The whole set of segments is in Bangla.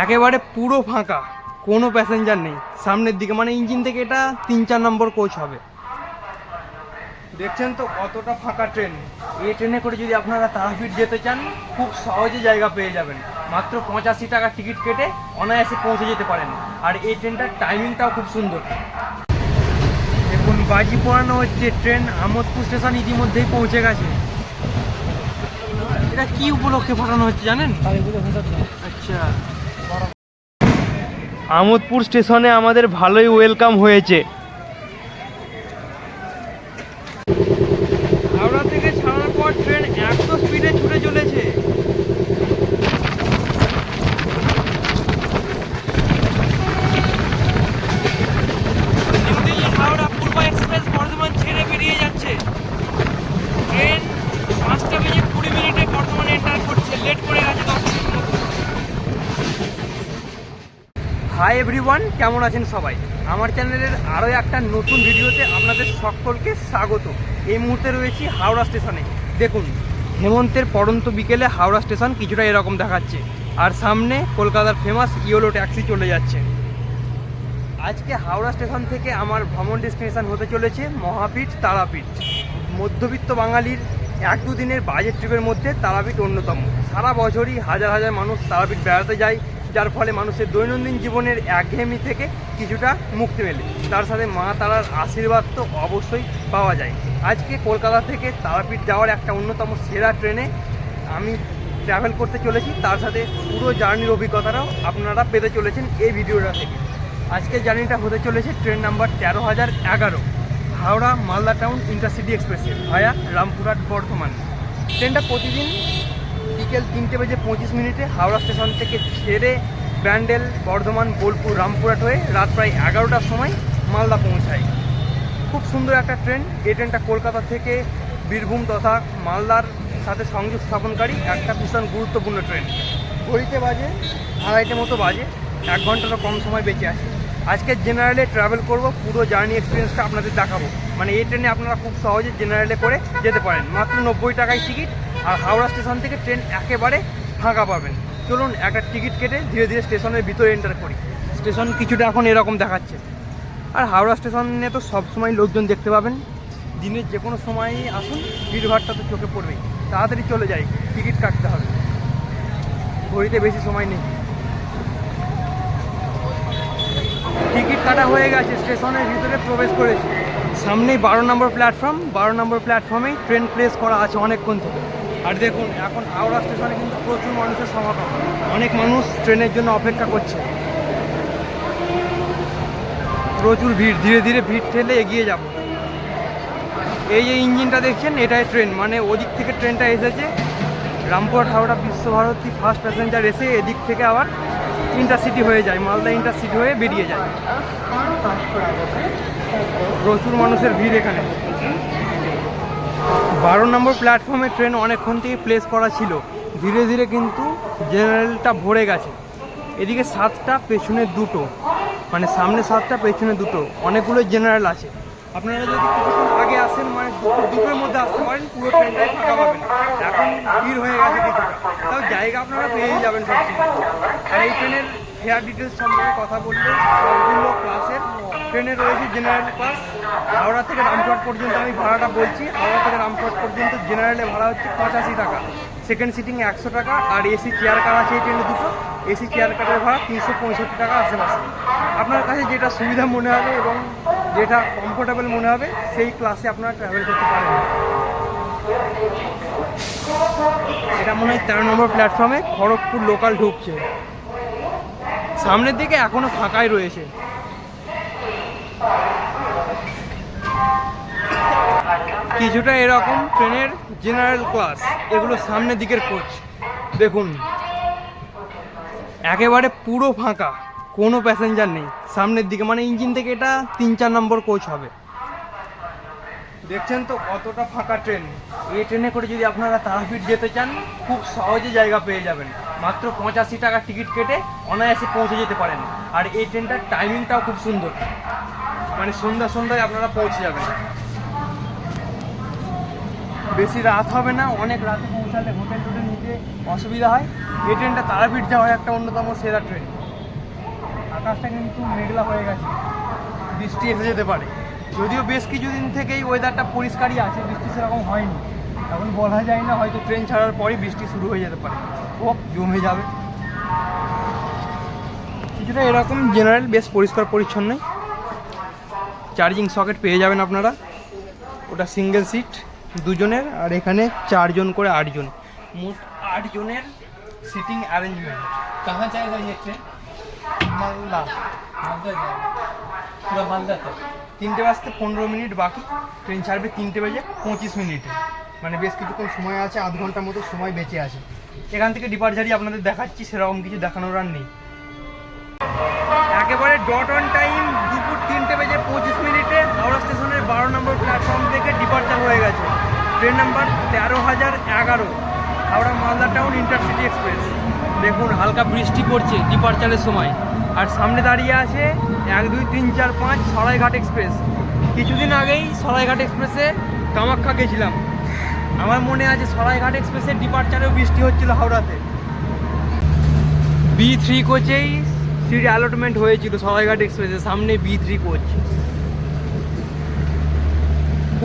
একেবারে পুরো ফাঁকা কোনো প্যাসেঞ্জার নেই। সামনের দিকে মানে ইঞ্জিন থেকে এটা তিন চার নম্বর কোচ হবে। দেখছেন তো কতটা ফাঁকা ট্রেন এই ট্রেনে করে যদি আপনারা তারাপীঠ যেতে চান খুব সহজে জায়গা পেয়ে যাবেন। মাত্র পঁচাশি টাকা টিকিট কেটে অনায়াসে পৌঁছে যেতে পারেন। আর এই ট্রেনটার টাইমিংটাও খুব সুন্দর। দেখুন বাজি পড়ানো হচ্ছে ট্রেন আমোদপুর স্টেশন ইতিমধ্যেই পৌঁছে গেছে। এটা কি উপলক্ষে পাঠানো হচ্ছে জানেন? আচ্ছা। আমোদপুর স্টেশনে আমাদের ভালোই ওয়েলকাম হয়েছে। হাওড়া থেকে ছাড়ার পর ট্রেন এত স্পিডে ছুটে চলেছে নিউ দিল্লি হাওড়া পূর্ব এক্সপ্রেস বর্ধমান ছেড়ে বেরিয়ে যাচ্ছে ট্রেন পাঁচটা বেজে কুড়ি মিনিটে বর্ধমানে এন্টার করছে লেট করে গেছে দশ মিনিট মতো হাই এভরিওয়ান, কেমন আছেন সবাই? আমার চ্যানেলের আরও একটা নতুন ভিডিওতে আপনাদের সকলকে স্বাগত। এই মুহূর্তে রয়েছি হাওড়া স্টেশনে। দেখুন, হেমন্তের পড়ন্ত বিকেলে হাওড়া স্টেশন কিছুটা এরকম দেখাচ্ছে। আর সামনে কলকাতার ফেমাস ইয়োলো ট্যাক্সি চলে যাচ্ছে। আজকে হাওড়া স্টেশন থেকে আমার ভ্রমণ ডেস্টিনেশন হতে চলেছে মহাপীঠ তারাপীঠ। মধ্যবিত্ত বাঙালির এক দুদিনের বাজেট ট্রিপের মধ্যে তারাপীঠ অন্যতম। সারা বছরই হাজার হাজার মানুষ তারাপীঠ বেড়াতে যায়। যার ফলে মানুষের দৈনন্দিন জীবনের একঘেয়েমি থেকে কিছুটা মুক্তি মেলে। তার সাথে মা তারার আশীর্বাদ তো অবশ্যই পাওয়া যায়। আজকে কলকাতা থেকে তারাপীঠ যাওয়ার একটা অন্যতম সেরা ট্রেনে আমি ট্রাভেল করতে চলেছি। তার সাথে পুরো জার্নির অভিজ্ঞতাটাও আপনারা পেতে চলেছেন এই ভিডিওটা থেকে। আজকের জার্নিটা হতে চলেছে ট্রেন নাম্বার তেরো হাজার এগারো, হাওড়া মালদা টাউন ইন্টারসিটি এক্সপ্রেসে ভায়া রামপুরহাট বর্ধমান। ট্রেনটা প্রতিদিন বিকেল তিনটে বেজে পঁচিশ মিনিটে হাওড়া স্টেশন থেকে ছেড়ে ব্যান্ডেল, বর্ধমান, বোলপুর, রামপুরহাট হয়ে রাত প্রায় এগারোটার সময় মালদা পৌঁছায় খুব সুন্দর একটা ট্রেন, এই ট্রেনটা কলকাতা থেকে বীরভূম তথা মালদার সাথে সংযোগ স্থাপনকারী একটা ভীষণ গুরুত্বপূর্ণ ট্রেন। ঘড়িতে বাজে, আড়াইটে মতো বাজে, এক ঘন্টারও কম সময় বেঁচে আসে আজকে জেনারেলে ট্রাভেল করব, পুরো জার্নি এক্সপিরিয়েন্সটা আপনাদের দেখাবো। মানে এই ট্রেনে আপনারা খুব সহজে জেনারেলে করে যেতে পারেন। মাত্র নব্বই টাকায় টিকিট আর হাওড়া স্টেশন থেকে ট্রেন একেবারে ফাঁকা পাবেন। চলুন, একটা টিকিট কেটে ধীরে ধীরে স্টেশনের ভিতরে এন্টার করি। স্টেশন কিছুটা এখন এরকম দেখাচ্ছে। আর হাওড়া স্টেশনে তো সবসময় লোকজন দেখতে পাবেন। দিনের যে কোনো সময়ই আসুন, ভিড়ভাড়টা তো চোখে পড়বেই। তাড়াতাড়ি চলে যাই, টিকিট কাটতে হবে। ঘড়িতে বেশি সময় নেই। টিকিট কাটা হয়ে গেছে, স্টেশনের ভিতরে প্রবেশ করেছি। সামনেই বারো নম্বর প্ল্যাটফর্ম বারো নম্বর প্ল্যাটফর্মেই ট্রেন প্লেস করা আছে অনেকক্ষণ থেকে। আর দেখুন, এখন হাওড়া স্টেশনে কিন্তু প্রচুর মানুষের সমাগম। অনেক মানুষ ট্রেনের জন্য অপেক্ষা করছে। প্রচুর ভিড়, ধীরে ধীরে ভিড় ঠেলে এগিয়ে যাব। এই যে ইঞ্জিনটা দেখছেন, এটাই ট্রেন। মানে ওদিক থেকে ট্রেনটা এসেছে। রামপুরহাট, হাওড়া বিশ্বভারতী ফার্স্ট প্যাসেঞ্জার এসে এদিক থেকে আবার ইন্টারসিটি হয়ে যায়। মালদা ইন্টারসিটি হয়ে বেরিয়ে যায়। প্রচুর মানুষের ভিড় এখানে। বারো নম্বর প্ল্যাটফর্মে ট্রেন অনেকক্ষণ থেকে প্লেস করা ছিল। ধীরে ধীরে কিন্তু জেনারেলটা ভরে গেছে। এদিকে সাতটা, পেছনে দুটো। মানে সামনে সাতটা, পেছনে দুটো। অনেকগুলো জেনারেল আছে। আপনারা যদি কিছুক্ষণ আগে আসেন মানে দুটো, দুটোর মধ্যে আসতে পারেন, পুরো ট্রেনটাই ফাঁকা পাবেন। এখন ভিড় হয়ে গেছে কিছুটা। তাও জায়গা আপনারা পেয়েই যাবেন সবসময়। আর এই ট্রেনের ফেয়ার ডিটেলস সম্পর্কে কথা বললে, সবগুলো ক্লাসের ট্রেনে রয়েছে জেনারেল ক্লাস হাওড়া থেকে রামপুরহাট পর্যন্ত আমি ভাড়াটা বলছি। হাওড়া থেকে রামপুরহাট পর্যন্ত জেনারেলে ভাড়া হচ্ছে পঁচাশি টাকা। সেকেন্ড সিটিং একশো টাকা আর এসি চেয়ার কার আছে এই ট্রেনে দুটো? এসি চেয়ার কারের ভাড়া তিনশো পঁয়ষট্টি টাকা আশেপাশে। আপনার কাছে যেটা সুবিধা মনে হবে এবং যেটা কমফোর্টেবল মনে হবে, সেই ক্লাসে আপনারা ট্রাভেল করতে পারেন। এটা মনে হয় তেরো নম্বর প্ল্যাটফর্মে খড়গপুর লোকাল ঢুকছে। সামনের দিকে এখনও ফাঁকাই রয়েছে। কিছুটা এরকম ট্রেনের জেনারেল ক্লাস এগুলো সামনের দিকের কোচ দেখুন, একেবারে পুরো ফাঁকা, কোনো প্যাসেঞ্জার নেই। সামনের দিকে মানে ইঞ্জিন থেকে এটা তিন চার নম্বর কোচ হবে। দেখছেন তো কতটা ফাঁকা ট্রেন এই ট্রেনে করে যদি আপনারা তারাপীঠ যেতে চান, খুব সহজে জায়গা পেয়ে যাবেন। মাত্র পঁচাশি টাকা টিকিট কেটে অনায়াসে পৌঁছে যেতে পারেন। আর এই ট্রেনটার টাইমিংটাও খুব সুন্দর। মানে সন্ধ্যা সন্ধ্যায় আপনারা পৌঁছে যাবেন। বেশি রাত হবে না, অনেক রাতে পৌঁছালে হোটেল টোটেল নিতে অসুবিধা হয়। এই ট্রেনটা তারাপীঠ যাওয়ার একটা অন্যতম সেরা ট্রেন। আকাশটা কিন্তু মেঘলা হয়ে গেছে। বৃষ্টি এসে যেতে পারে। যদিও বেশ কিছুদিন থেকেই ওয়েদারটা পরিষ্কারই আছে, বৃষ্টি সেরকম হয়নি। এখন বলা যায় না, হয়তো ট্রেন ছাড়ার পরই বৃষ্টি শুরু হয়ে যেতে পারে। ও জমে যাবে। কিছুটা এরকম জেনারেল বেশ পরিষ্কার পরিচ্ছন্নই চার্জিং সকেট পেয়ে যাবেন আপনারা। ওটা সিঙ্গেল সিট দুজনের আর এখানে চারজন করে আটজন। মোট আটজনের সিটিং অ্যারেঞ্জমেন্ট কাহা জায়গা ইয়ে মালদা মালদা মালদাতে। তিনটে বাজতে পনেরো মিনিট বাকি। ট্রেন ছাড়বে তিনটে বাজে পঁচিশ মিনিটে। মানে বেশ কিছুক্ষণ সময় আছে আধ ঘণ্টার মতো সময় বেঁচে আছে। এখান থেকে ডিপার্চারই আপনাদের দেখাচ্ছি সেরকম কিছু দেখানোর আর নেই। একেবারে ডট অন টাইম স্টেশনের বারো নম্বর প্ল্যাটফর্ম থেকে ডিপার্চার হয়ে গেছে। ট্রেন নাম্বার তেরো হাজার এগারো, Howrah Malda town intercity express দেখুন, হালকা বৃষ্টি পড়ছে ডিপার্চারের সময়। আর সামনে দাঁড়িয়ে আছে এক, দুই, তিন, চার, পাঁচ সরাইঘাট এক্সপ্রেস কিছুদিন আগেই সরাইঘাট এক্সপ্রেসে কামাখ্যা গেছিলাম। আমার মনে আছে সরাইঘাট এক্সপ্রেসের ডিপার্চারেও বৃষ্টি হচ্ছিল হাওড়াতে। বি থ্রি কোচেই সিট অ্যালটমেন্ট হয়েছিল সরাইঘাট এক্সপ্রেসের সামনে বি থ্রি কোচ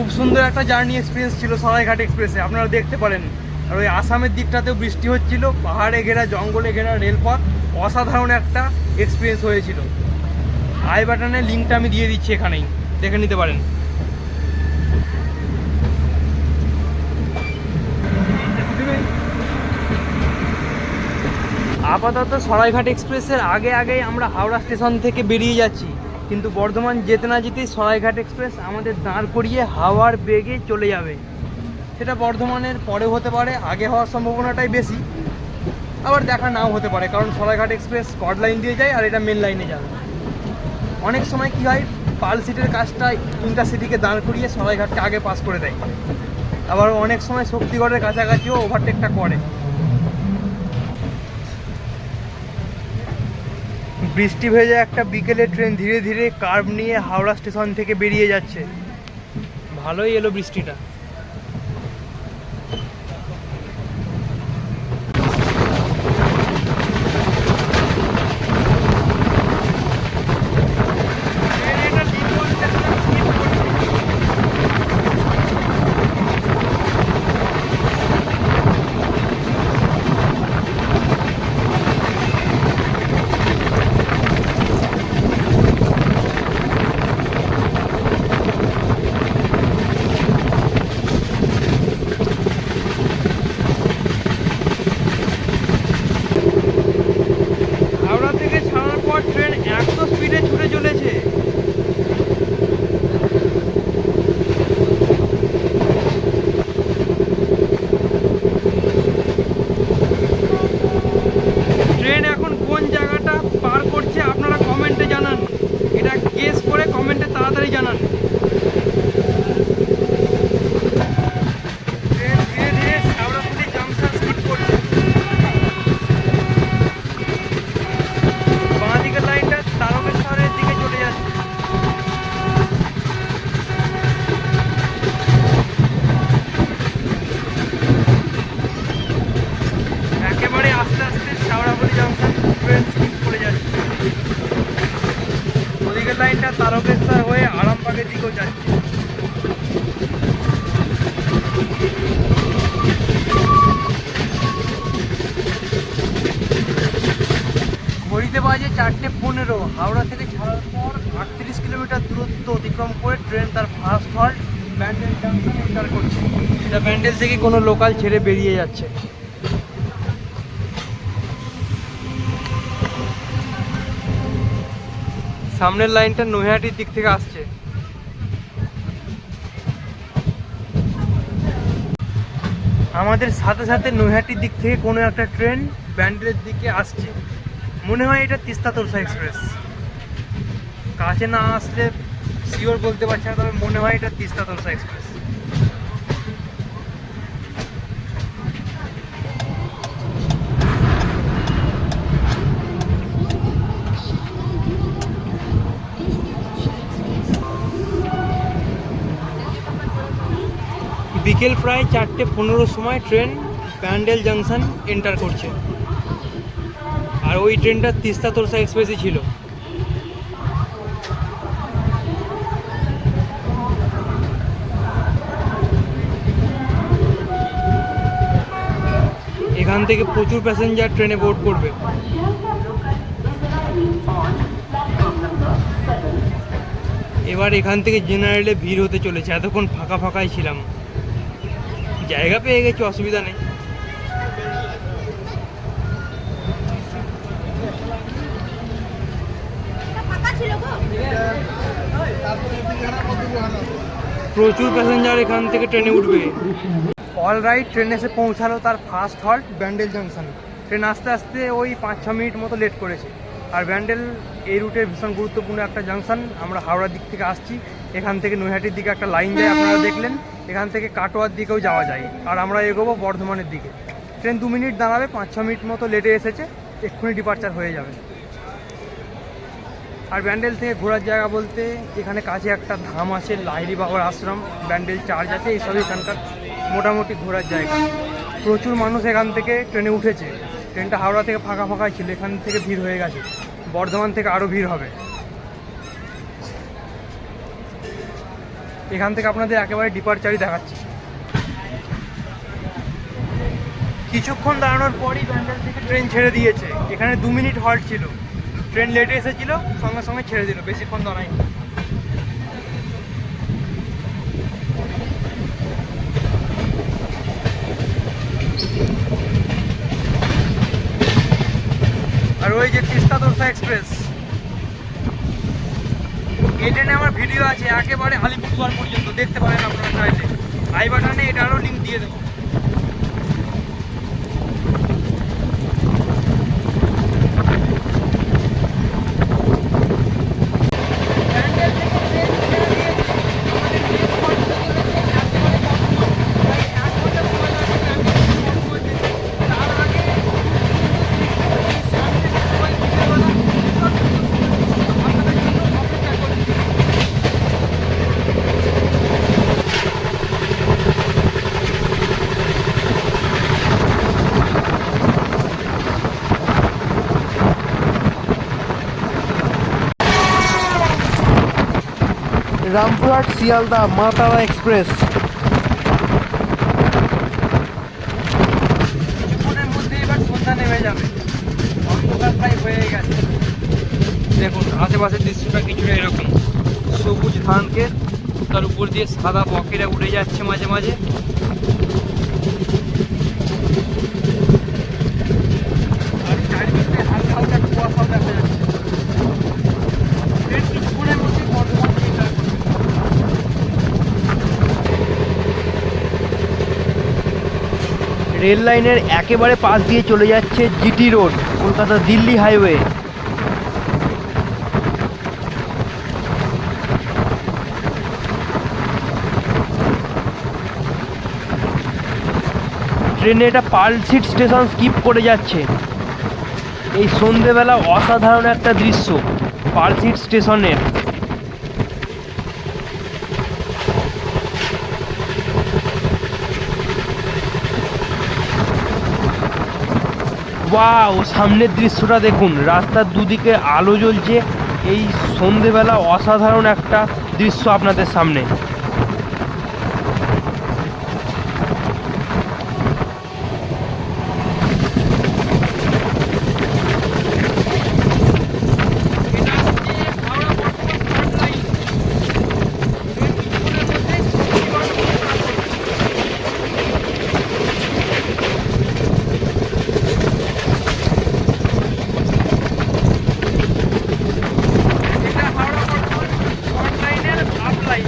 খুব সুন্দর একটা জার্নি এক্সপিরিয়েন্স ছিল সরাইঘাট এক্সপ্রেসে আপনারা দেখতে পারেন। আর ওই আসামের দিকটাতেও বৃষ্টি হচ্ছিল, পাহাড়ে ঘেরা, জঙ্গলে ঘেরা, রেলপথ, অসাধারণ একটা এক্সপিরিয়েন্স হয়েছিল। আই বাটনের লিঙ্কটা আমি দিয়ে দিচ্ছি এখানেই, দেখে নিতে পারেন। আপাতত সরাইঘাট এক্সপ্রেসের আগে আগেই আমরা হাওড়া স্টেশন থেকে বেরিয়ে যাচ্ছি। কিন্তু বর্ধমান যেতে না যেতেই সরাইঘাট এক্সপ্রেস আমাদের দাঁড় করিয়ে হাওয়ার বেগে চলে যাবে। সেটা বর্ধমানের পরে হতে পারে, আগে হওয়ার সম্ভাবনাটাই বেশি। আবার দেখা নাও হতে পারে, কারণ সরাইঘাট এক্সপ্রেস স্কট লাইন দিয়ে যায় আর এটা মেন লাইনে যাবে অনেক সময় কি হয়, পাল সিটের কাজটা ইন্টারসিটিকে দাঁড় করিয়ে সরাইঘাটকে আগে পাস করে দেয়। আবার অনেক সময় শক্তিগড়ের কাছাকাছিও ওভারটেকটা করে। বৃষ্টি ভেজে একটা বিকেলে ট্রেন ধীরে ধীরে কার্ভ নিয়ে হাওড়া স্টেশন থেকে বেরিয়ে যাচ্ছে। ভালোই এলো বৃষ্টিটা হাওড়া থেকে ছাড়ার পর ট্রেন এত স্পিডে ছুটে চলেছে ট্রেন এখন কোন জায়গাটা পার করছে আপনারা কমেন্টে জানান এটা গেস করে কমেন্টে তাড়াতাড়ি জানান ট্রেন ধীরে ধীরে হাওড়াপুলি জাংশন স্কিপ করছে বাঁ দিকের লাইনটা তারকেশ্বরের দিকে চলে যাচ্ছে একেবারে আস্তে আস্তে শাওড়াবলি জংশন ট্রেন স্কিপ করে যাচ্ছে ওদিকের লাইনটা তারকেশ্বর হয়ে আরামবাগের দিকেও যাচ্ছে ঘড়িতে বাজে চারটে পনেরো হাওড়া থেকে ছাড়ার পর আটত্রিশ কিলোমিটার দূরত্ব অতিক্রম করে ট্রেন তার first halt Bandel junction enter করছে এটা ব্যান্ডেল থেকে কোনো লোকাল ছেড়ে বেরিয়ে যাচ্ছে। সামনের লাইনটা নৈহাটির দিক থেকে আসছে। আমাদের সাথে সাথে নৈহাটির দিক থেকে কোনো একটা ট্রেন ব্যান্ডেলের দিকে আসছে। মনে হয় এটা তিস্তা তোরসা এক্সপ্রেস। কাছে না আসলে শিওর বলতে পারছি না, তবে মনে হয় এটা তিস্তা তোরসা এক্সপ্রেস। বিকেল প্রায় চারটে পনেরোর সময় ট্রেন প্যান্ডেল জাংশন এন্টার করছে। আর ওই ট্রেনটা তিস্তা তোরসা এক্সপ্রেসই ছিল। এখান থেকে প্রচুর প্যাসেঞ্জার ট্রেনে বোর্ড করবে। এবার এখান থেকে জেনারেলে ভিড় হতে চলেছে। এতক্ষণ ফাঁকা ফাঁকাই ছিলাম। জায়গা পেয়ে গেছি, অসুবিধা নেই। প্রচুর প্যাসেঞ্জার এখান থেকে ট্রেনে উঠবে। অল রাইট ট্রেন এসে পৌঁছালো তার first halt Bandel junction train আস্তে আস্তে ওই পাঁচ ছ মিনিট মতো লেট করেছে। আর ব্যান্ডেল এই রুটের ভীষণ গুরুত্বপূর্ণ একটা জাংশন আমরা হাওড়ার দিক থেকে আসছি। এখান থেকে নৈহাটির দিকে একটা লাইন যায় আপনারা দেখলেন এখান থেকে কাটোয়ার দিকেও যাওয়া যায়। আর আমরা এগোবো বর্ধমানের দিকে। ট্রেন দু মিনিট দাঁড়াবে পাঁচ ছ মিনিট মতো লেটে এসেছে এক্ষুনি ডিপার্চার হয়ে যাবে। আর ব্যান্ডেল থেকে ঘোরার জায়গা বলতে এখানে কাছে একটা ধাম আছে লাহিরি বাবার আশ্রম ব্যান্ডেল চার্জ আছে এইসব এখানকার মোটামুটি ঘোরার জায়গা। প্রচুর মানুষ এখান থেকে ট্রেনে উঠেছে। ট্রেনটা হাওড়া থেকে ফাঁকা ফাঁকাই ছিল এখান থেকে ভিড় হয়ে গেছে। বর্ধমান থেকে আরও ভিড় হবে। এখান থেকে আপনাদের একেবারে ডিপারচারই দেখাচ্ছি। কিছুক্ষণ দাঁড়ানোর পরই ব্যান্ডেল থেকে ট্রেন ছেড়ে দিয়েছে। এখানে দু মিনিট হল্ট ছিল। ট্রেন লেটে এসেছিল, সঙ্গে সঙ্গে ছেড়ে দিল, বেশিক্ষণ দাঁড়ায়নি। আর ওই যে তিস্তা দোসা এক্সপ্রেস। এই ট্রেনে আমার ভিডিও আছে, একেবারে আলিপুরদুয়ার পর্যন্ত, দেখতে পারেন আপনারা চাইলে। আই বাটনে এটারও লিঙ্ক দিয়ে দেবো। রামপুরহাট শিয়ালদা মাতারা এক্সপ্রেস। মধ্যে এবার সন্ধ্যা নেমে যাবে। প্রায় হয়ে গেছে। দেখুন, আশেপাশের দৃশ্যটা কিছুটা এরকম সবুজ ধান ক্ষেত তার উপর দিয়ে সাদা বকেরা উড়ে যাচ্ছে মাঝে মাঝে আর চারিদিকে হালকা হালকা কুয়াশাও দেখা যাচ্ছে ট্রেন কিছুক্ষণের মধ্যে বর্ধমান থেকে start করবে। রেল লাইনের একেবারে পাশ দিয়ে চলে যাচ্ছে GT road, Kolkata Delhi highway. ট্রেনে এটা পালসিট স্টেশন স্কিপ করে যাচ্ছে। এই সন্ধেবেলা অসাধারণ একটা দৃশ্য পালসিট স্টেশনের। ওয়াও, সামনের দৃশ্যটা দেখুন। রাস্তার দুদিকে আলো জ্বলছে। এই সন্ধেবেলা অসাধারণ একটা দৃশ্য আপনাদের সামনে এটা হচ্ছে Howrah Bardhaman third line train কিছুক্ষণের মধ্যে শিলিগুড়ি start করবে। এটা হাওড়া বর্ধমান থার্ড লাইনের আপ লাইন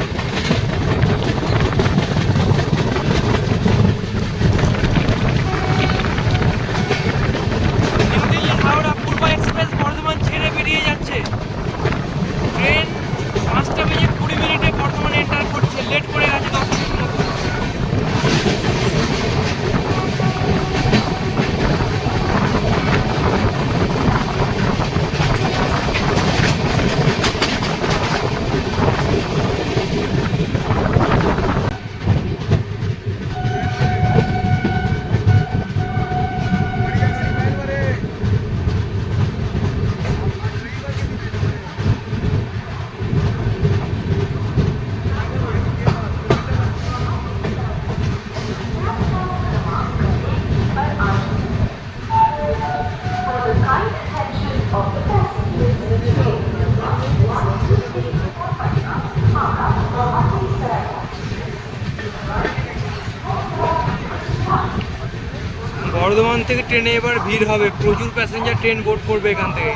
বর্ধমান থেকে ট্রেনে এবার ভিড় হবে। প্রচুর প্যাসেঞ্জার ট্রেন বোর্ড করবে এখান থেকে।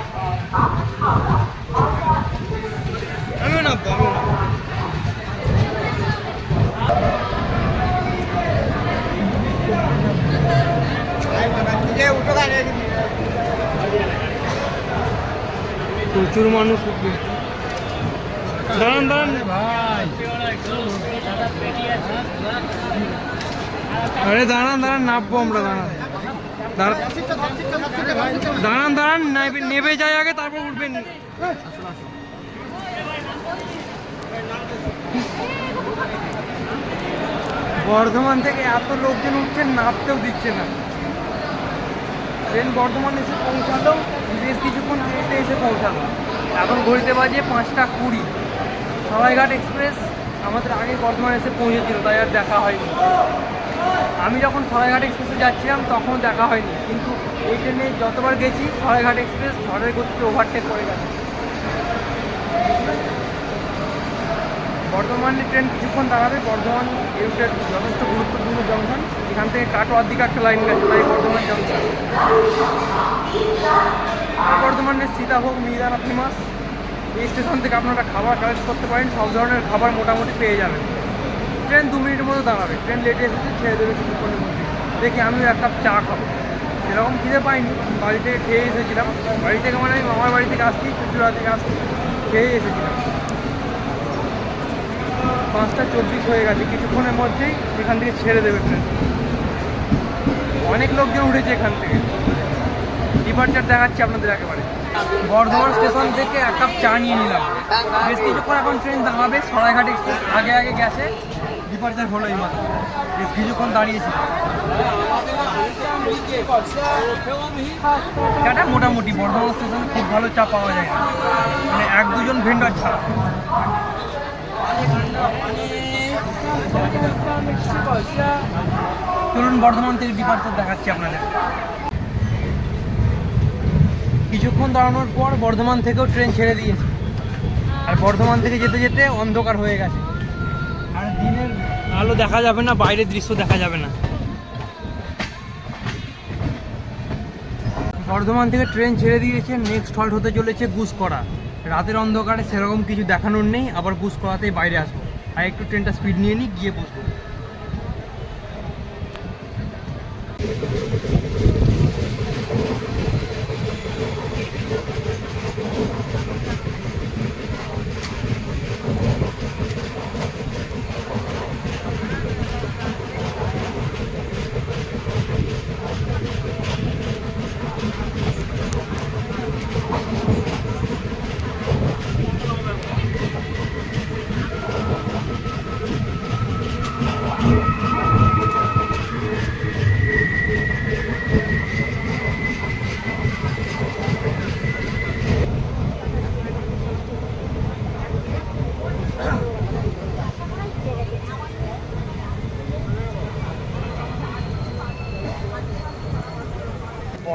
আমিও নামবো আমিও নামবো প্রচুর মানুষ উঠবে। দাঁড়ান দাঁড়ান। ভাই আরে দাঁড়ান দাঁড়ান, নামবো আমরা, দাঁড়ান। দাঁড়ান দাঁড়ান, নেবে- যায় আগে, তারপর উঠবেন। বর্ধমান থেকে এত লোকজন উঠছেন, নামতেও দিচ্ছে না। ট্রেন বর্ধমান এসে পৌঁছালো, বেশ কিছুক্ষণ ট্রেনতে এসে পৌঁছালো। এখন ঘড়িতে বাজে পাঁচটা কুড়ি। সরাইঘাট এক্সপ্রেস আমাদের আগে বর্ধমান এসে পৌঁছেছিল, তাই আর দেখা হয়নি। আমি যখন সরাইঘাট এক্সপ্রেসে যাচ্ছিলাম, তখন দেখা হয়নি। কিন্তু এই ট্রেনে যতবার গেছি, সরাইঘাট এক্সপ্রেস ঝড়ের গতিতে ওভারটেক করে গেছে। বর্ধমানে ট্রেন কিছুক্ষণ দাঁড়াবে। বর্ধমান এই যথেষ্ট গুরুত্বপূর্ণ জংশন। এখান থেকে কাটোয়ার দিকে একটা লাইন গেছে তাই বর্ধমান জংশন। বর্ধমানের সীতাভোগ মিহিদানা ফেমাস এই স্টেশন থেকে আপনারা খাবার কালেক্ট করতে পারেন। সব ধরনের খাবার মোটামুটি পেয়ে যাবেন। ট্রেন দু মিনিটের মতো দাঁড়াবে। ট্রেন লেটে এসেছে, ছেড়ে দেবে কিছুক্ষণের মধ্যে দেখি আমিও এক কাপ চা খাব। সেরকম খিদে পাইনি বাড়ি থেকে খেয়ে এসেছিলাম। বাড়ি থেকে মানে আমি মামার বাড়ি থেকে আসছি চুচুড়া থেকে আসছি, খেয়ে এসেছিলাম। পাঁচটা চব্বিশ হয়ে গেছে, কিছুক্ষণের মধ্যেই এখান থেকে ছেড়ে দেবে ট্রেন অনেক লোকজন উঠেছে এখান থেকে। ডিপার্চার দেখাচ্ছি আপনাদের একেবারে। বর্ধমান স্টেশন থেকে এক কাপ চা নিয়ে নিলাম। বেশ কিছুক্ষণ এখন ট্রেন দাঁড়াবে, সরাইঘাট এক্সপ্রেস আগে আগে গেছে। ডিপার্চার হলো এই মাত্র। কিছুক্ষণ দাঁড়িয়েছি। চাটা মোটামুটি, বর্ধমান স্টেশনে খুব ভালো চা পাওয়া যায়। না মানে এক দুজন ভেন্ডর ছাড়া। চলুন বর্ধমান থেকে ডিপার্চার দেখাচ্ছি আপনাদের। কিছুক্ষণ দাঁড়ানোর পর বর্ধমান থেকেও ট্রেন ছেড়ে দিয়েছে। আর বর্ধমান থেকে যেতে যেতে অন্ধকার হয়ে গেছে। আলো দেখা যাবে না, বাইরের দৃশ্য দেখা যাবে না। বর্ধমান থেকে ট্রেন ছেড়ে দিয়েছে নেক্সট হল্ট হতে চলেছে গুসকরা। রাতের অন্ধকারে সেরকম কিছু দেখানোর নেই, আবার গুসকরাতেই বাইরে আসব। আর একটু ট্রেনটা স্পিড নিয়ে নিই, গিয়ে বসবো।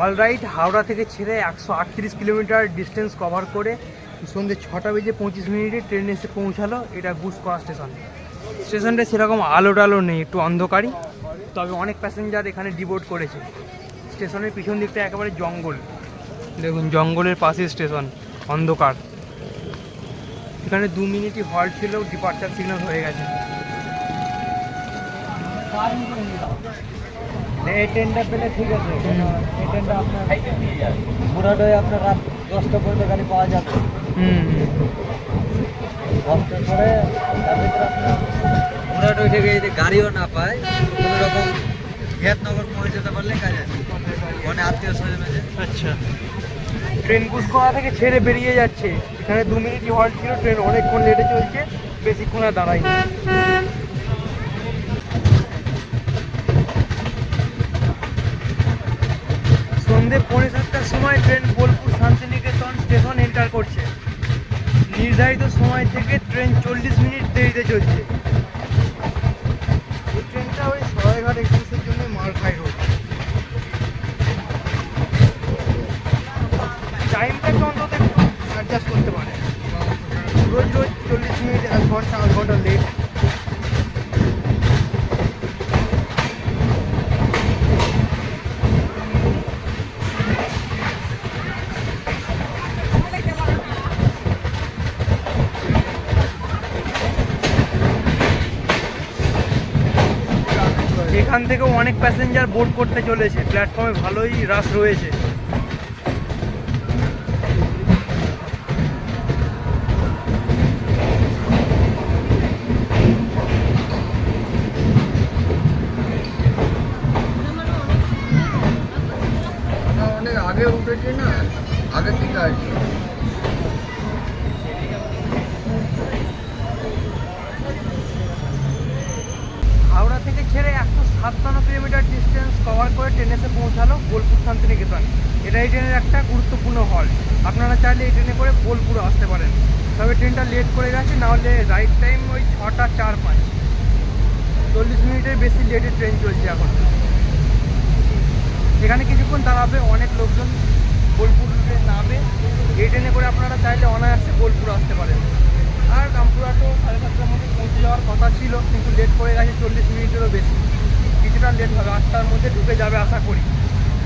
অলরাইট হাওড়া থেকে ছেড়ে একশো আটত্রিশ কিলোমিটার ডিস্টেন্স কভার করে সন্ধ্যে ছটা বেজে পঁচিশ মিনিটে ট্রেন এসে পৌঁছালো। এটা গুসকরা স্টেশন স্টেশনটা সেরকম আলো টালো নেই, একটু অন্ধকারই। তবে অনেক প্যাসেঞ্জার এখানে ডিবোর্ড করেছে। স্টেশনের পিছন দিকটা একেবারে জঙ্গল। দেখুন, জঙ্গলের পাশে স্টেশন অন্ধকার। এখানে দু মিনিটই হল্ট ছিল ডিপার্চার সিগন্যাল হয়ে গেছে। এই ট্রেনটা পেলে ঠিক আছে এই ট্রেনটা আপনার আপনার রাত দশটা পর্যন্ত গাড়ি পাওয়া যাবে। দশটার পরে থেকে যদি গাড়িও না পায় কোনো রকম হিয়াতনগর পৌঁছাতে পারলে কাজ আছে মানে আত্মীয় স্বজন আছে আচ্ছা। ট্রেন গুসকরা থেকে ছেড়ে বেরিয়ে যাচ্ছে। এখানে দু মিনিট হল্ট ছিল ট্রেন অনেকক্ষণ লেটে চলছে বেশিক্ষণ আর দাঁড়াই সন্ধে পৌনে সাতটার সময় train Bolpur Shantiniketan station enter করছে। নির্ধারিত সময় থেকে ট্রেন চল্লিশ মিনিট দেরিতে চলছে। এই ট্রেনটা ওই সরাইঘাট এক্সপ্রেসের জন্য মাল খাই রোড। টাইমটাকে অন্তত একটু অ্যাডজাস্ট করতে পারে। রোজ রোজ চল্লিশ মিনিট, এক ঘণ্টা, আধ ঘণ্টা লেট এখান থেকেও অনেক প্যাসেঞ্জার বোর্ড করতে চলেছে। প্ল্যাটফর্মে ভালোই রাশ রয়েছে। গুরুত্বপূর্ণ হল আপনারা চাইলে এই ট্রেনে করে বোলপুরে আসতে পারেন। তবে ট্রেনটা লেট করে গেছে, নাহলে রাইট টাইম ওই ছটা, চার, পাঁচ। চল্লিশ মিনিটের বেশি লেটে ট্রেন চলছে এখন। এখানে কিছুক্ষণ দাঁড়াবে, অনেক লোকজন বোলপুরে নামে এই ট্রেনে করে আপনারা চাইলে অনায়াসে বোলপুর আসতে পারেন। আর রামপুরা তো সাড়ে সাতটার মধ্যে পৌঁছে যাওয়ার কথা ছিল, কিন্তু লেট করে গেছে চল্লিশ মিনিটেরও বেশি। কিছুটা লেট হবে, আটটার মধ্যে ঢুকে যাবে, আশা করি।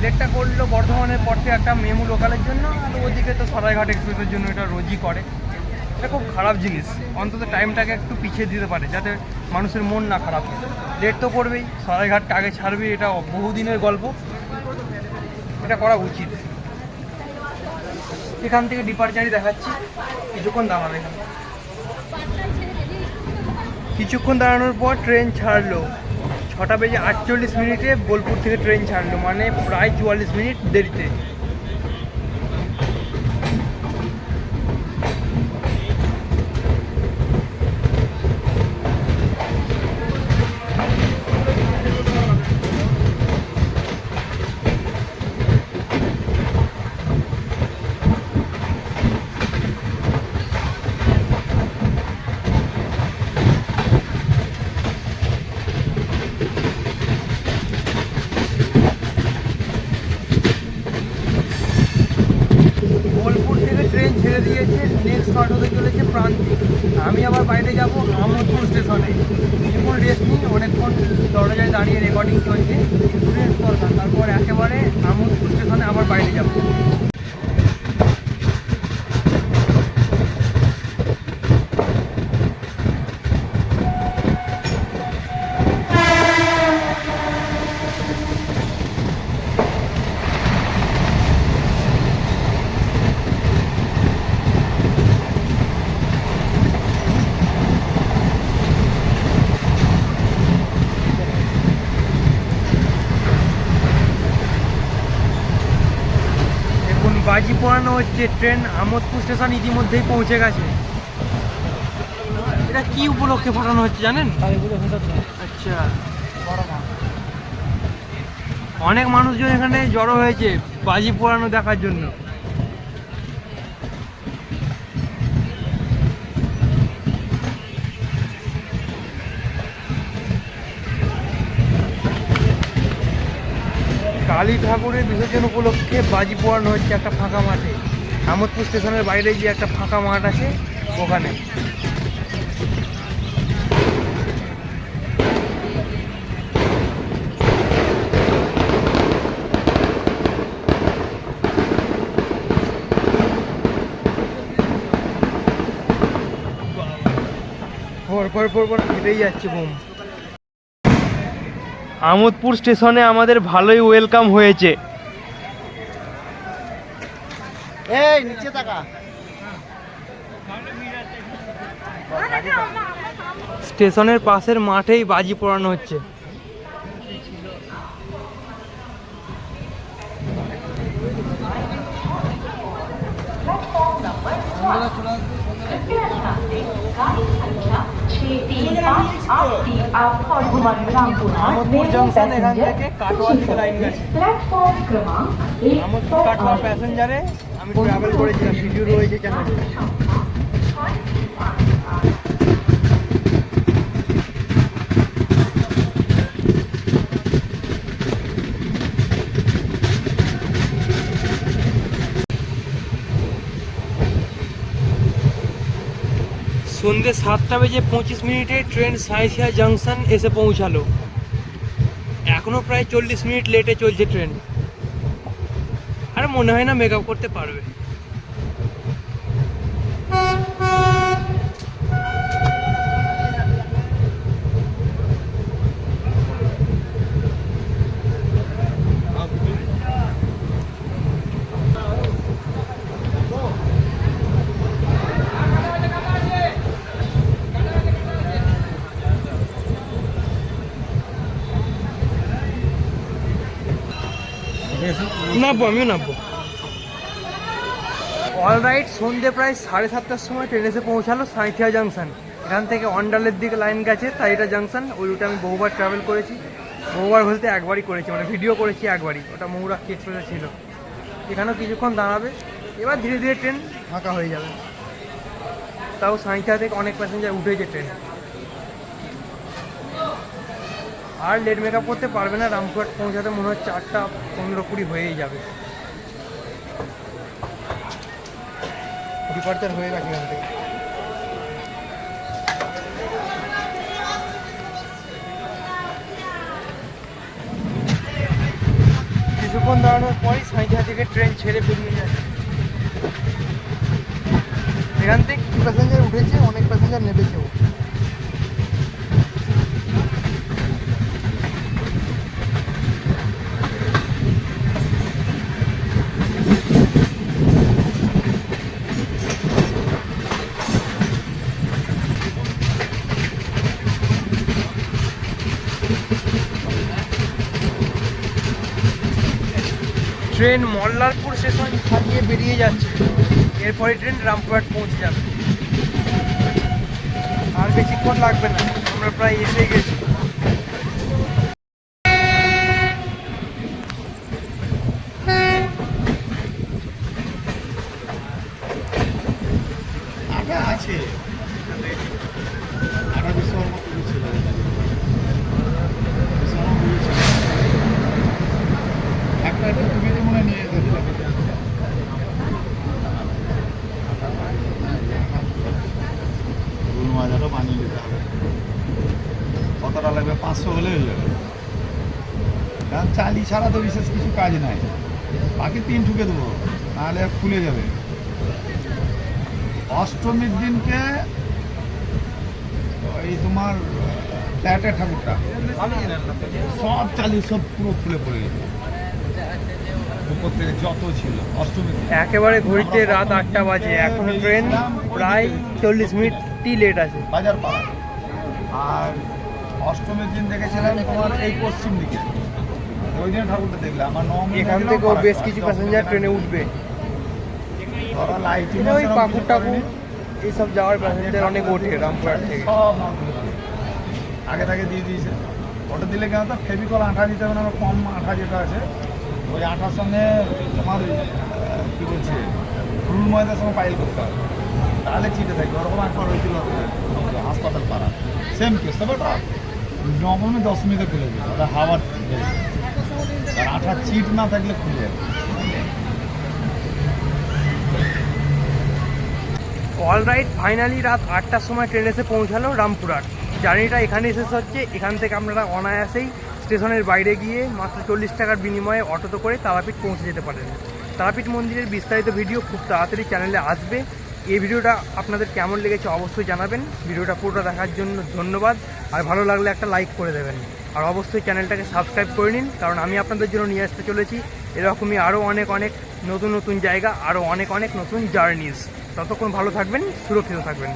লেটটা করল বর্ধমানের পর থেকে একটা মেমু লোকালের জন্য, আর ওদিকে তো সরাইঘাট এক্সপ্রেসের জন্য এটা রোজই করে। এটা খুব খারাপ জিনিস। অন্তত টাইমটাকে একটু পিছিয়ে দিতে পারে, যাতে মানুষের মন না খারাপ হয়। লেট তো করবেই সরাইঘাটটা আগে ছাড়বে, এটা বহুদিনের গল্প। এটা করা উচিত। এখান থেকে ডিপার্চারই দেখাচ্ছি। কিছুক্ষণ দাঁড়াবে কিছুক্ষণ দাঁড়ানোর পর ট্রেন ছাড়লো। ছটা বেজে আটচল্লিশ মিনিটে বোলপুর থেকে ট্রেন ছাড়লো মানে প্রায় চুয়াল্লিশ মিনিট দেরিতে বোলপুর থেকে ট্রেন ছেড়ে দিয়েছে নেক্সট স্টপ হতে চলেছে প্রান্তিক আমি আবার বাইরে যাব আমোদপুর স্টেশনে কিছুক্ষণ রেস্ট নিই অনেকক্ষণ দরজায় দাঁড়িয়ে রেকর্ডিং চলছে রেস্ট দরকার তারপর একেবারে আমোদপুর স্টেশনে আবার বাইরে যাব দেখুন বাজি পোড়ানো হচ্ছে ট্রেন আমোদপুর স্টেশন ইতিমধ্যেই পৌঁছে গেছে। এটা কি উপলক্ষে ফাটানো হচ্ছে জানেন? আচ্ছা। অনেক মানুষজন এখানে জড়ো হয়েছে বাজি পোড়ানো দেখার জন্য। কালী ঠাকুরের বিসর্জন উপলক্ষে বাজি পোড়ানো হচ্ছে একটা ফাঁকা মাঠে। আমোদপুর স্টেশনের বাইরে যে একটা ফাঁকা মাঠ আছে ওখানে। যাচ্ছে আমোদপুর স্টেশনে আমাদের ভালোই ওয়েলকাম হয়েছে। স্টেশনের পাশের মাঠেই বাজি পোড়ানো হচ্ছে। আমোদপুর আমোদপুর কাটোয়া প্যাসেঞ্জারে আমি ট্রাভেল করেছিলাম ভিডিও রয়েছে চ্যানেলে সন্ধ্যে সাতটা বেজে পঁচিশ মিনিটে ট্রেন সাইসিয়া জাংশন এসে পৌঁছালো। এখনও প্রায় চল্লিশ মিনিট লেটে চলছে ট্রেন। আর মনে হয় না মেকআপ করতে পারবে। নামবো, আমিও নামবো। অল রাইট সন্ধে প্রায় সাড়ে সাতটার সময় ট্রেন এসে পৌঁছালো সাঁইথিয়া জাংশন এখান থেকে অন্ডালের দিকে লাইন গেছে তাই এটা জাংশন ওই রুটে আমি বহুবার ট্রাভেল করেছি। বহুবার বলতে একবারই করেছি মানে ভিডিও করেছি একবারই। ওটা মৌরাক্ষী এক্সপ্রেসে ছিল। এখানেও কিছুক্ষণ দাঁড়াবে। এবার ধীরে ধীরে ট্রেন ফাঁকা হয়ে যাবে। তাও সাঁইথিয়া থেকে অনেক প্যাসেঞ্জার উঠেছে ট্রেন আর লেট মেকআপ করতে পারবে না রামপুরহাট পৌঁছাতে মনে হচ্ছে আটটা পনেরো কুড়ি হয়েই যাবে। ডিপার্চার হয়ে গেছে এখান থেকে। কিছুক্ষণ দাঁড়ানোর পরই সাঁইথিয়া থেকে ট্রেন ছেড়ে বেরিয়ে যায়। এখান থেকে প্যাসেঞ্জার উঠেছে অনেক প্যাসেঞ্জার নেবেছেও। ট্রেন মল্লারপুর স্টেশন ছাড়িয়ে বেরিয়ে যাচ্ছে। এরপরে ট্রেন রামপুরহাট পৌঁছে যাবে। আর বেশিক্ষণ লাগবে না, আমরা প্রায় এসে গেছি আটা আছে আটা বিশ্বকর্মা পুজো ছিল বিশ্বকর্মা পুজো ছিল একটা একটা তুমি তো মনে হয় নিয়ে যেতে হবে। রুল মাজাটা বানিয়ে নিতে হবে কতটা লাগবে পাঁচশো হলে হয়ে যাবে কারণ চালি ছাড়া তো বিশেষ কিছু কাজ নাই। বাকি তিন ঠুকে দেবো নাহলে খুলে যাবে। অষ্টমীর দিনকে ওই তোমার ফ্ল্যাটের ঠাকুরটা। সব চালি সব পুরো খুলে পড়ে গেছে। উপর থেকে যত ছিল অষ্টমীর দিন। একেবারে ঘড়িতে রাত আটটা বাজে। এখনও ট্রেন প্রায় চল্লিশ মিনিটই লেট আছে। বাজার পাড়া আর অষ্টমীর দিন দেখেছিলাম তোমার এই পশ্চিম দিকে। ওই দিন ঠাকুরটা দেখলাম আমার নবমী এখান থেকেও বেশ কিছু প্যাসেঞ্জার ট্রেনে উঠবে। লাইটিং ওই পাকুর টাকুর এইসব যাওয়ার প্যাসেঞ্জার অনেক ওঠে রামপুরহাট থেকে। আগে থেকে দিয়ে দিয়েছে। ওটা দিলে কেন তো ফেভিকল আঠা দিতে হবে না কম আঠা যেটা আছে। ওই আঠার সঙ্গে তোমার কী বলছে রুল ময়দার সঙ্গে পাইল করতে হবে। তাহলে চিটে থাকবে ওরকম একবার হয়েছিল হাসপাতাল পাড়া। সেম কেস তবে ওটা নবমী দশমীতে খুলে দিল ওটা হাওয়ার। আর আঠা চিট না থাকলে খুলে যাবে। অল রাইট ফাইনালি রাত আটটার সময় ট্রেন এসে পৌঁছালো রামপুরহাট। জার্নিটা এখানে শেষ হচ্ছে। এখান থেকে আপনারা অনায়াসেই স্টেশনের বাইরে গিয়ে মাত্র চল্লিশ টাকার বিনিময়ে অটোতে করে তারাপীঠ পৌঁছে যেতে পারেন তারাপীঠ মন্দিরের বিস্তারিত ভিডিও খুব তাড়াতাড়ি চ্যানেলে আসবে। এই ভিডিওটা আপনাদের কেমন লেগেছে অবশ্যই জানাবেন। ভিডিওটা পুরোটা দেখার জন্য ধন্যবাদ। আর ভালো লাগলে একটা লাইক করে দেবেন। আর অবশ্যই চ্যানেলটাকে সাবস্ক্রাইব করে নিন, কারণ আমি আপনাদের জন্য নিয়ে আসতে চলেছি। এরকমই আরও অনেক অনেক নতুন নতুন জায়গা, আরও অনেক অনেক নতুন জার্নিজ ততক্ষণ ভালো থাকবেন, সুরক্ষিত থাকবেন।